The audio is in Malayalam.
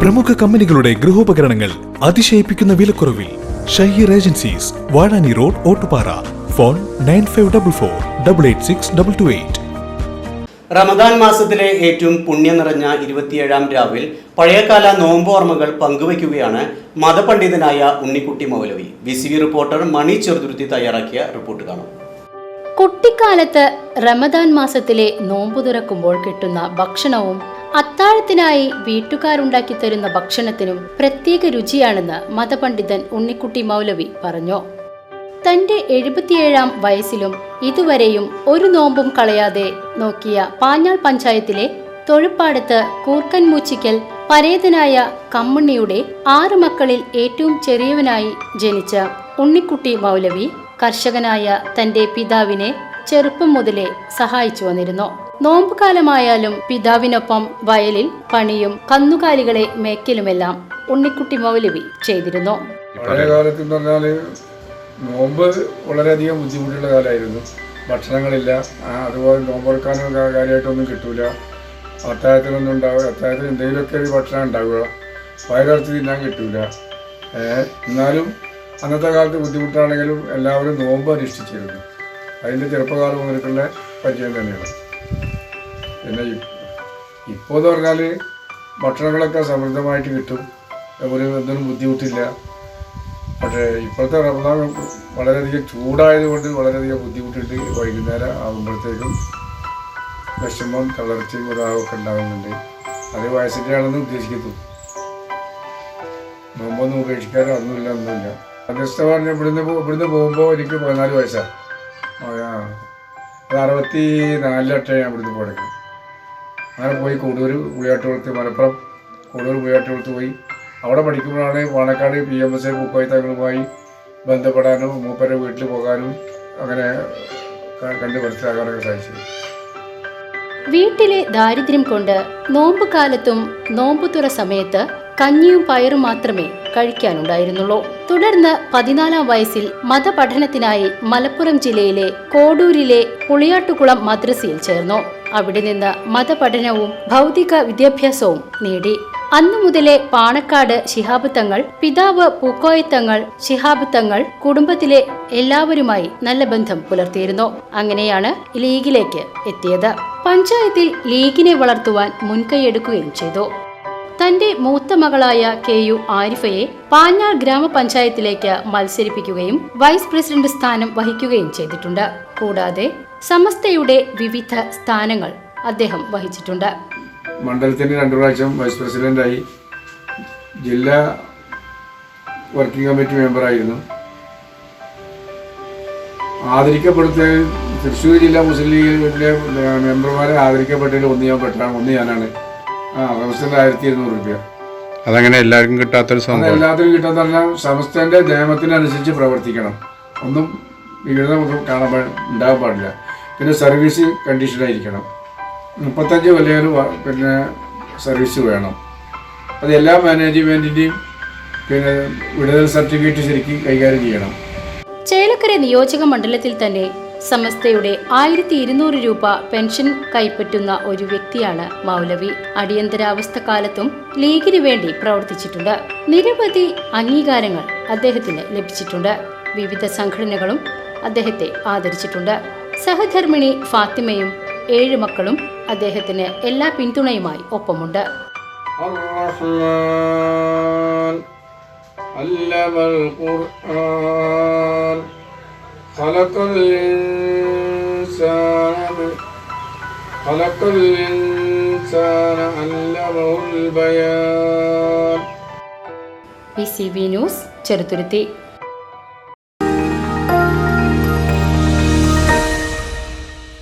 പ്രമുഖ കമ്പനികളുടെ ഗൃഹോപകരണങ്ങൾ അതിശയിപ്പിക്കുന്ന വിലക്കുറവിൽ Shaheer agencies Vazhani road Ottupara. Phone nine five double four double eight six double two eight. Ramadan മാസത്തിലെ ഏറ്റവും പുണ്യം നിറഞ്ഞ ഇരുപത്തിയേഴാം രാവിൽ പഴയകാല നോമ്പോർമ്മകൾ പങ്കുവയ്ക്കുകയാണ് മതപണ്ഡിതനായ Unnikutty Moulavi. V C V reporter Mani Cheruthuruthy തയ്യാറാക്കിയ റിപ്പോർട്ട് കാണാം. കുട്ടിക്കാലത്ത് റമദാൻ മാസത്തിലെ നോമ്പു തുറക്കുമ്പോൾ കിട്ടുന്ന ഭക്ഷണവും അത്താഴത്തിനായി വീട്ടുകാരുണ്ടാക്കി തരുന്ന ഭക്ഷണത്തിനും പ്രത്യേക രുചിയാണെന്ന് മതപണ്ഡിതൻ ഉണ്ണിക്കുട്ടി മൗലവി പറഞ്ഞു. തന്റെ എഴുപത്തിയേഴാം വയസ്സിലും ഇതുവരെയും ഒരു നോമ്പും കളയാതെ നോക്കിയ പാഞ്ഞാൾ പഞ്ചായത്തിലെ തൊഴുപ്പാടത്ത് കൂർക്കൻമൂച്ചിക്കൽ പരേതനായ കമ്മണ്ണിയുടെ ആറ് മക്കളിൽ ഏറ്റവും ചെറിയവനായി ജനിച്ച ഉണ്ണിക്കുട്ടി മൗലവി കർഷകനായ തന്റെ പിതാവിനെ ചെറുപ്പം മുതലേ സഹായിച്ചു വന്നിരുന്നു. നോമ്പുകാലമായാലും പിതാവിനൊപ്പം വയലിൽ പണിയും കന്നുകാലികളെ മേക്കലുമെല്ലാം ഉണ്ണിക്കുട്ടി മൗലവി ചെയ്തിരുന്നു. നോമ്പ് വളരെയധികം ബുദ്ധിമുട്ടുള്ള കാലമായിരുന്നു. ഭക്ഷണങ്ങളില്ല. അതുപോലെ നോമ്പെടുക്കാനും കാര്യമായിട്ടൊന്നും കിട്ടൂല. അത്താഴത്തിനൊന്നും ഉണ്ടാവുക അത്താഴത്തിന് എന്തെങ്കിലുമൊക്കെ ഒരു ഭക്ഷണം ഉണ്ടാവുക. വയറിറച്ച് തിന്നാൻ കിട്ടൂല. എന്നാലും അന്നത്തെ കാലത്ത് ബുദ്ധിമുട്ടാണെങ്കിലും എല്ലാവരും നോമ്പ് അനുഷ്ഠിച്ചിരുന്നു. അതിന്റെ ചെറുപ്പകാലം മുതൽക്കുള്ള പരിചയം തന്നെയാണ്. പിന്നെ ഇപ്പോൾ എന്ന് പറഞ്ഞാൽ ഭക്ഷണങ്ങളൊക്കെ സമൃദ്ധമായിട്ട് കിട്ടും. ഒരു എന്തൊരു ബുദ്ധിമുട്ടില്ല. പക്ഷേ ഇപ്പോഴത്തെ റമദാൻ വളരെയധികം ചൂടായതുകൊണ്ട് വളരെയധികം ബുദ്ധിമുട്ടുണ്ട്. വൈകുന്നേരം ആകുമ്പോഴത്തേക്കും വിഷമം തളർച്ചയും ഒരാളൊക്കെ ഉണ്ടാകുന്നുണ്ട് അത് വയസ്സിന്റെ ആണെന്ന് ഉദ്ദേശിക്കുന്നു. നോമ്പൊന്നും ഉപേക്ഷിക്കാനോ ഒന്നുമില്ല ഒന്നുമില്ല അധ്യക്ഷ പറഞ്ഞ ഇവിടുന്ന് ഇവിടുന്ന് പോകുമ്പോൾ എനിക്ക് പതിനാല് വയസ്സാണ് അത് അറുപത്തി നാലിലൊട്ടെ ഞാൻ ഇവിടുന്ന് പോയത് അങ്ങനെ പോയി കൂടൂർ പുളിയാട്ടുകുളത്ത് മലപ്പുറം കൂടൂർ പുളിയാട്ടുകുളത്ത് പോയി. അവിടെ പഠിക്കുമ്പോഴാണ് Panakkad P M S Pookoya തങ്ങളുമായി ബന്ധപ്പെടാനും മൂപ്പരെ വീട്ടിൽ പോകാനും അങ്ങനെ കണ്ട് മനസ്സിലാക്കാനൊക്കെ സാധിച്ചത്. വീട്ടിലെ ദാരിദ്ര്യം കൊണ്ട് നോമ്പ് കാലത്തും നോമ്പുതുറ സമയത്ത് കഞ്ഞിയും പയറും മാത്രമേ കഴിക്കാനുണ്ടായിരുന്നുള്ളൂ. തുടർന്ന് പതിനാലാം വയസ്സിൽ മതപഠനത്തിനായി മലപ്പുറം ജില്ലയിലെ കോഡൂരിലെ പുളിയാട്ടുകുളം മദ്രസയിൽ ചേർന്നു. അവിടെ നിന്ന് മതപഠനവും ഭൗതിക വിദ്യാഭ്യാസവും നേടി. അന്നു മുതലേ പാണക്കാട് ശിഹാബ് തങ്ങൾ പിതാവ് പൂക്കോയത്തങ്ങൾ ശിഹാബ് തങ്ങൾ കുടുംബത്തിലെ എല്ലാവരുമായി നല്ല ബന്ധം പുലർത്തിയിരുന്നു. അങ്ങനെയാണ് ലീഗിലേക്ക് എത്തിയത്. പഞ്ചായത്തിൽ ലീഗിനെ വളർത്തുവാൻ മുൻകൈയെടുക്കുകയും ചെയ്തു. തന്റെ മൂത്ത മകളായ കെ യു ആരിഫയെ പാഞ്ഞാൾ ഗ്രാമപഞ്ചായത്തിലേക്ക് മത്സരിപ്പിക്കുകയും വൈസ് പ്രസിഡന്റ് സ്ഥാനം വഹിക്കുകയും ചെയ്തിട്ടുണ്ട്. കൂടാതെ സമസ്തയുടെ വിവിധ സ്ഥാനങ്ങൾ അദ്ദേഹം വഹിച്ചിട്ടുണ്ട്. മണ്ഡലത്തിന് രണ്ടു പ്രാവശ്യം വൈസ് പ്രസിഡന്റായി ജില്ലാ വർക്കിംഗ് കമ്മിറ്റി മെമ്പറായിരുന്നു ആദരിക്കപ്പെടുത്ത തൃശ്ശൂർ ജില്ലാ മുസ്ലിം ലീഗിലെ മെമ്പർമാരെ ആദരിക്കപ്പെട്ടതിൽ ഒന്ന് ഞാൻ പെട്ടാണ് ഒന്ന് ഞാനാണ് ആ സമസ്തന്റെ ആയിരത്തി ഇരുന്നൂറ് രൂപ അതങ്ങനെ എല്ലാവർക്കും കിട്ടാത്തൊരു സംഭവം. എല്ലാത്തിനും കിട്ടാത്ത സമസ്തന്റെ നിയമത്തിനനുസരിച്ച് പ്രവർത്തിക്കണം. ഒന്നും വികൃത ഒന്നും കാണാൻ ഉണ്ടാകാൻ പാടില്ല. പിന്നെ സർവീസ് കണ്ടീഷനായിരിക്കണം മുപ്പത്തഞ്ച് കൊല്ലം പിന്നെ സർവീസ് വേണം. അത് എല്ലാ മാനേജ്മെന്റിന്റെയും പിന്നെ വിടുതൽ സർട്ടിഫിക്കറ്റ് ശരിക്കും കൈകാര്യം ചെയ്യണം. ചേലക്കര നിയോജക മണ്ഡലത്തിൽ തന്നെ സമസ്തയുടെ ആയിരത്തി ഇരുന്നൂറ് രൂപ പെൻഷൻ കൈപ്പറ്റുന്ന ഒരു വ്യക്തിയാണ് മൗലവി. അടിയന്തരാവസ്ഥ കാലത്തും ലീഗിന് വേണ്ടി പ്രവർത്തിച്ചിട്ടുണ്ട്. നിരവധി അംഗീകാരങ്ങൾ അദ്ദേഹത്തിന് ലഭിച്ചിട്ടുണ്ട്. വിവിധ സംഘടനകളും അദ്ദേഹത്തെ ആദരിച്ചിട്ടുണ്ട്. സഹധർമ്മിണി ഫാത്തിമയും ഏഴ് മക്കളും അദ്ദേഹത്തിന് എല്ലാ പിന്തുണയുമായി ഒപ്പമുണ്ട്. അല്ലമൽ ഖുർആൻ. خلق الإنسان خلق الإنسان علمه البيان P C B news Cheruthuruthy